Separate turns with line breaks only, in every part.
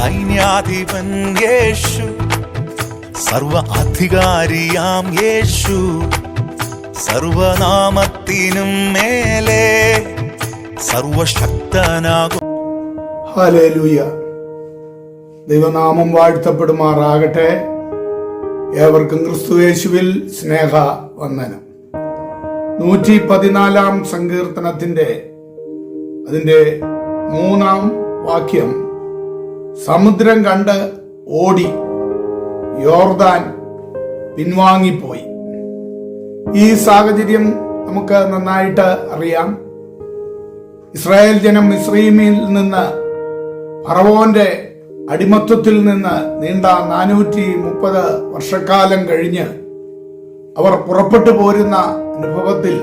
സർവസൈന്യാധിപൻ യേശു സർവ അധികാരിയാം യേശു സർവനാമത്തിനും മേലെ സർവശക്തനാകും.
ഹാലേലൂയ ദൈവനാമം വാഴ്ത്തപ്പെടുമാറാകട്ടെ. ഏവർക്കും ക്രിസ്തുവേശുവിൽ സ്നേഹ വന്ദനം നൂറ്റി പതിനാലാം സങ്കീർത്തനത്തിന്റെ അതിന്റെ മൂന്നാം വാക്യം സമുദ്രം കണ്ട് ഓടി യോർദാൻ പിൻവാങ്ങിപ്പോയി. ഈ സാഹചര്യം നമുക്ക് നന്നായിട്ട് അറിയാം. ഇസ്രായേൽ ജനം മിസ്രൈമിൽ നിന്ന് ഫറവോന്റെ അടിമത്വത്തിൽ നിന്ന് നീണ്ട നാനൂറ്റി മുപ്പത് വർഷക്കാലം കഴിഞ്ഞ് അവർ പുറപ്പെട്ടു പോരുന്ന അനുഭവത്തിൽ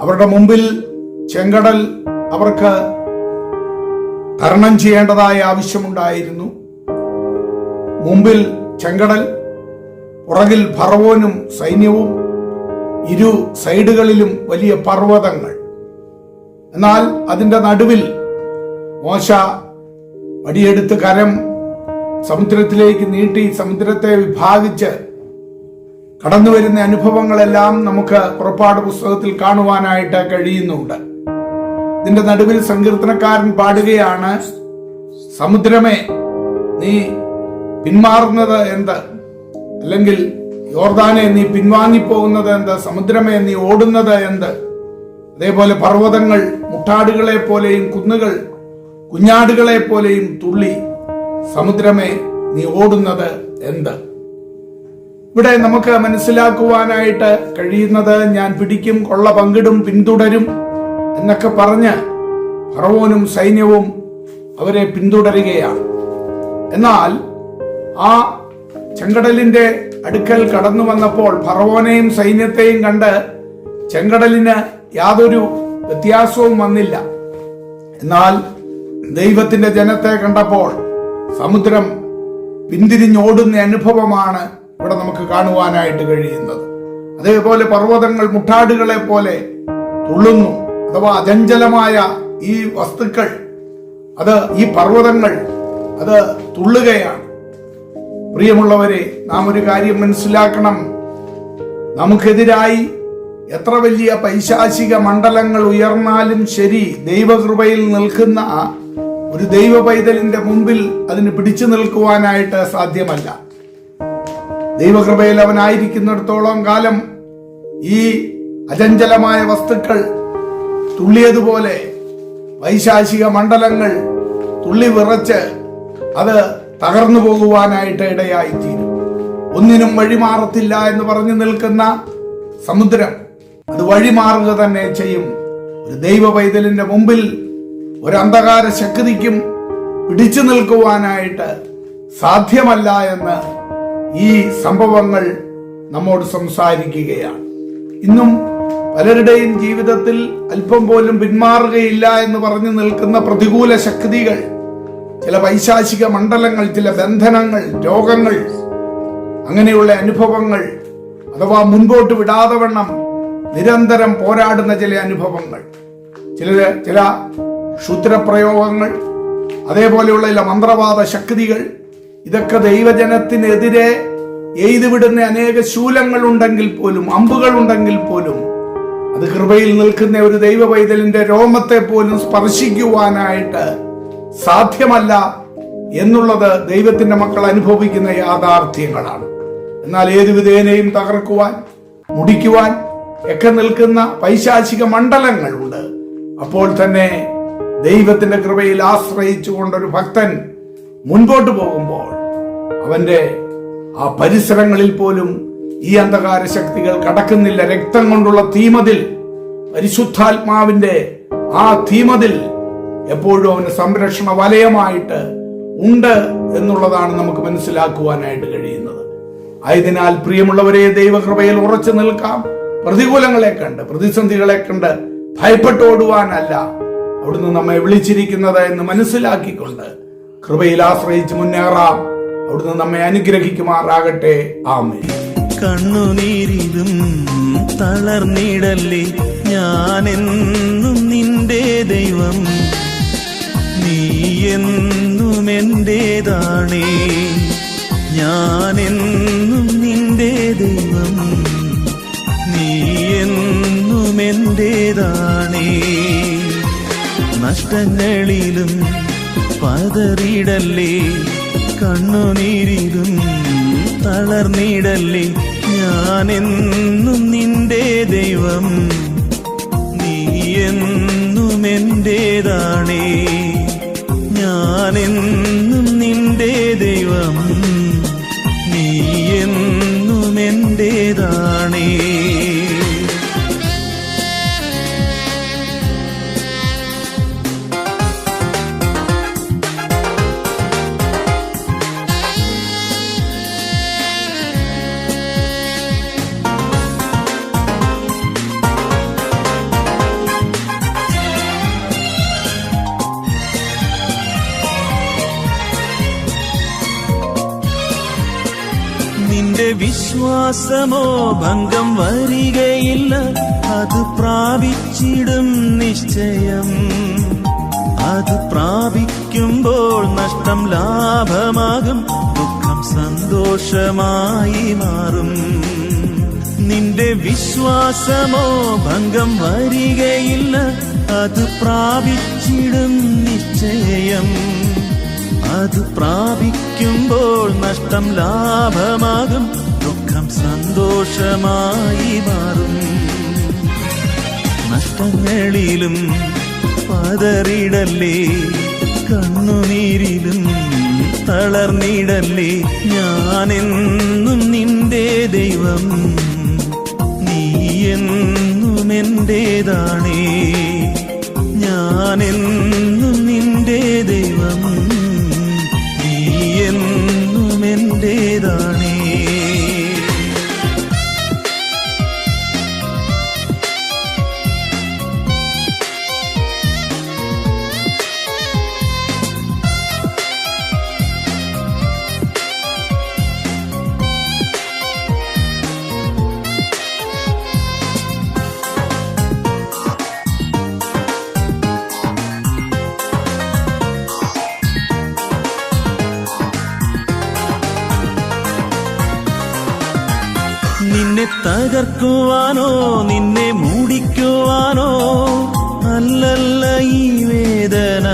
അവരുടെ മുമ്പിൽ ചെങ്കടൽ അവർക്ക് തരണം ചെയ്യേണ്ടതായ ആവശ്യമുണ്ടായിരുന്നു. മുമ്പിൽ ചെങ്കടൽ പുറകിൽ ഫറവോനും സൈന്യവും ഇരു സൈഡുകളിലും വലിയ പർവതങ്ങൾ. എന്നാൽ അതിന്റെ നടുവിൽ മോശ വടിയെടുത്ത് കരം സമുദ്രത്തിലേക്ക് നീട്ടി സമുദ്രത്തെ വിഭാഗിച്ച് കടന്നു വരുന്ന അനുഭവങ്ങളെല്ലാം നമുക്ക് പുറപ്പാട് പുസ്തകത്തിൽ കാണുവാനായിട്ട് കഴിയുന്നുണ്ട്. ഇതിന്റെ നടുവിൽ സങ്കീർത്തനക്കാരൻ പാടുകയാണ്. സമുദ്രമേ നീ പിന്മാറുന്നത് എന്ത്? അല്ലെങ്കിൽ യോർദാനെ നീ പിൻവാങ്ങിപ്പോകുന്നത് എന്ത്? സമുദ്രമേ നീ ഓടുന്നത് എന്ത്? അതേപോലെ പർവതങ്ങൾ മുട്ടാടുകളെ പോലെയും കുന്നുകൾ കുഞ്ഞാടുകളെ പോലെയും തുള്ളി. സമുദ്രമേ നീ ഓടുന്നത് എന്ത്? ഇവിടെ നമുക്ക് മനസ്സിലാക്കുവാനായിട്ട് കഴിയുന്നത് ഞാൻ പിടിക്കും കൊള്ള പങ്കിടും പിന്തുടരും. എന്നൊക്കെ പറഞ്ഞ് ഫറവോനും സൈന്യവും അവരെ പിന്തുടരുകയാണ്. എന്നാൽ ആ ചെങ്കടലിന്റെ അടുക്കൽ കടന്നു വന്നപ്പോൾ ഫറവോനെയും സൈന്യത്തെയും കണ്ട് ചെങ്കടലിന് യാതൊരു വ്യത്യാസവും വന്നില്ല. എന്നാൽ ദൈവത്തിന്റെ ജനത്തെ കണ്ടപ്പോൾ സമുദ്രം പിന്തിരിഞ്ഞോടുന്ന അനുഭവമാണ് ഇവിടെ നമുക്ക് കാണുവാനായിട്ട് കഴിയുന്നത്. അതേപോലെ പർവതങ്ങൾ മുട്ടാടുകളെ പോലെ തുള്ളുന്നു. അഥവാ അചഞ്ചലമായ ഈ വസ്തുക്കൾ അത് ഈ പർവതങ്ങൾ അത് തുള്ളുകയാണ്. പ്രിയമുള്ളവരെ നാം ഒരു കാര്യം മനസ്സിലാക്കണം. നമുക്കെതിരായി എത്ര വലിയ പൈശാചിക മണ്ഡലങ്ങൾ ഉയർന്നാലും ശരി ദൈവകൃപയിൽ നിൽക്കുന്ന ഒരു ദൈവ പൈതലിന്റെ മുമ്പിൽ അതിന് പിടിച്ചു നിൽക്കുവാനായിട്ട് സാധ്യമല്ല. ദൈവകൃപയിൽ അവനായിരിക്കുന്നിടത്തോളം കാലം ഈ അചഞ്ചലമായ വസ്തുക്കൾ തുള്ളിയതുപോലെ വൈശാചിക മണ്ഡലങ്ങൾ തുള്ളി വിറച്ച് അത് തകർന്നു പോകുവാനായിട്ട് ഇടയായിത്തീരും. ഒന്നിനും വഴിമാറത്തില്ല എന്ന് പറഞ്ഞു നിൽക്കുന്ന സമുദ്രം അത് വഴിമാറുക തന്നെ ചെയ്യും. ഒരു ദൈവ പൈതലിന്റെ മുമ്പിൽ ഒരു അന്ധകാര ശക്തിക്കും പിടിച്ചു നിൽക്കുവാനായിട്ട് സാധ്യമല്ല എന്ന് ഈ സംഭവങ്ങൾ നമ്മോട് സംസാരിക്കുകയാണ്. ഇന്നും പലരുടെയും ജീവിതത്തിൽ അല്പം പോലും പിന്മാറുകയില്ല എന്ന് പറഞ്ഞു നിൽക്കുന്ന പ്രതികൂല ശക്തികൾ ചില പൈശാചിക മണ്ഡലങ്ങൾ ചില ബന്ധനങ്ങൾ രോഗങ്ങൾ അങ്ങനെയുള്ള അനുഭവങ്ങൾ അഥവാ മുൻപോട്ട് വിടാതെ വണ്ണം നിരന്തരം പോരാടുന്ന ചില അനുഭവങ്ങൾ ചില ചില ക്ഷുദ്രപ്രയോഗങ്ങൾ അതേപോലെയുള്ള ചില മന്ത്രവാദ ശക്തികൾ. ഇതൊക്കെ ദൈവജനത്തിനെതിരെ എഴുതിവിടുന്ന അനേക ശൂലങ്ങൾ ഉണ്ടെങ്കിൽ പോലും അമ്പുകൾ ഉണ്ടെങ്കിൽ പോലും അത് കൃപയിൽ നിൽക്കുന്ന ഒരു ദൈവ പൈതലിന്റെ രോമത്തെ പോലും സ്പർശിക്കുവാനായിട്ട് സാധ്യമല്ല എന്നുള്ളത് ദൈവത്തിന്റെ മക്കൾ അനുഭവിക്കുന്ന യാഥാർത്ഥ്യങ്ങളാണ്. എന്നാൽ ഏതു വിധേനയും തകർക്കുവാൻ മുടിക്കുവാൻ ഒക്കെ നിൽക്കുന്ന പൈശാചിക മണ്ഡലങ്ങളുണ്ട്. അപ്പോൾ തന്നെ ദൈവത്തിന്റെ കൃപയിൽ ആശ്രയിച്ചുകൊണ്ടൊരു ഭക്തൻ മുൻപോട്ട് പോകുമ്പോൾ അവന്റെ ആ പരിസരങ്ങളിൽ പോലും ഈ അന്ധകാര ശക്തികൾ കടക്കുന്നില്ല. രക്തം കൊണ്ടുള്ള തീമതിൽ പരിശുദ്ധാത്മാവിന്റെ ആ തീമതിൽ എപ്പോഴും അവന് സംരക്ഷണ വലയമായിട്ട് ഉണ്ട് എന്നുള്ളതാണ് നമുക്ക് മനസ്സിലാക്കുവാനായിട്ട് കഴിയുന്നത്. ആയതിനാൽ പ്രിയമുള്ളവരെ ദൈവകൃപയിൽ ഉറച്ചു നിൽക്കാം. പ്രതികൂലങ്ങളെ കണ്ട് പ്രതിസന്ധികളെ കണ്ട് ഭയപ്പെട്ടോടുവാനല്ല അവിടുന്ന് നമ്മെ വിളിച്ചിരിക്കുന്നത് എന്ന് മനസ്സിലാക്കിക്കൊണ്ട് കൃപയിൽ ആശ്രയിച്ച് മുന്നേറാം. അവിടുന്ന് നമ്മെ അനുഗ്രഹിക്കുമാറാകട്ടെ. ആമേ
കണ്ണുനീരിലും തളർന്നിടല്ലേ ഞാനെന്നും നിന്റെ ദൈവം. നീ എൻ എന്റേതാണേ ഞാനെന്നും നിന്റെ ദൈവം. നീ എന്നും എന്റേതാണേ നഷ്ടങ്ങളിലും പതറിടല്ലേ കണ്ണുനീരിലും തളർന്നിടല്ലേ ഞാനെന്നും നിന്റെ ദൈവം നീ എന്നും എന്റേതാണേ ഞാനെന്നും നിന്റെ ദൈവം വിശ്വാസമോ ഭംഗം വരികയില്ല അത് പ്രാപിച്ചിടും നിശ്ചയം. അത് പ്രാപിക്കുമ്പോൾ നഷ്ടം ലാഭമാകും ദുഃഖം സന്തോഷമായി മാറും. നിന്റെ വിശ്വാസമോ ഭംഗം വരികയില്ല അത് പ്രാപിച്ചിടും നിശ്ചയം. അത് പ്രാപിക്കുമ്പോൾ നഷ്ടം ലാഭമാകും സന്തോഷമായി മാറും. നഷ്ടങ്ങളിലും പതറിടല്ലേ കണ്ണുനീരിലും തളർന്നിടല്ലേ ഞാനെന്നും നിന്റെ ദൈവം നീ എന്നും എന്റേതാണേ തകർക്കുവാനോ നിന്നെ മൂടിക്കുവാനോ അല്ലല്ല ഈ വേദന.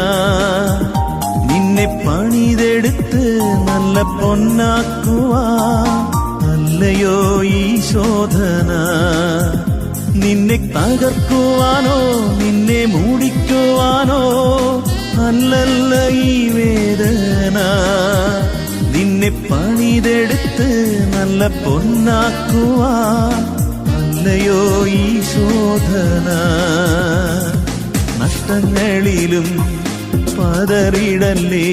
നിന്നെ പണിതെടുത്ത് നല്ല പൊന്നാക്കുവാ അല്ലയോ ഈ ശോധന. നിന്നെ തകർക്കുവാനോ നിന്നെ മൂടിക്കുവാനോ അല്ലല്ല ഈ വേദന. പണിതെടുത്ത് നല്ല പൊന്നാക്കുവാ അല്ലയോ ഈ ശോധന? നഷ്ടങ്ങളിലും പതറിടല്ലേ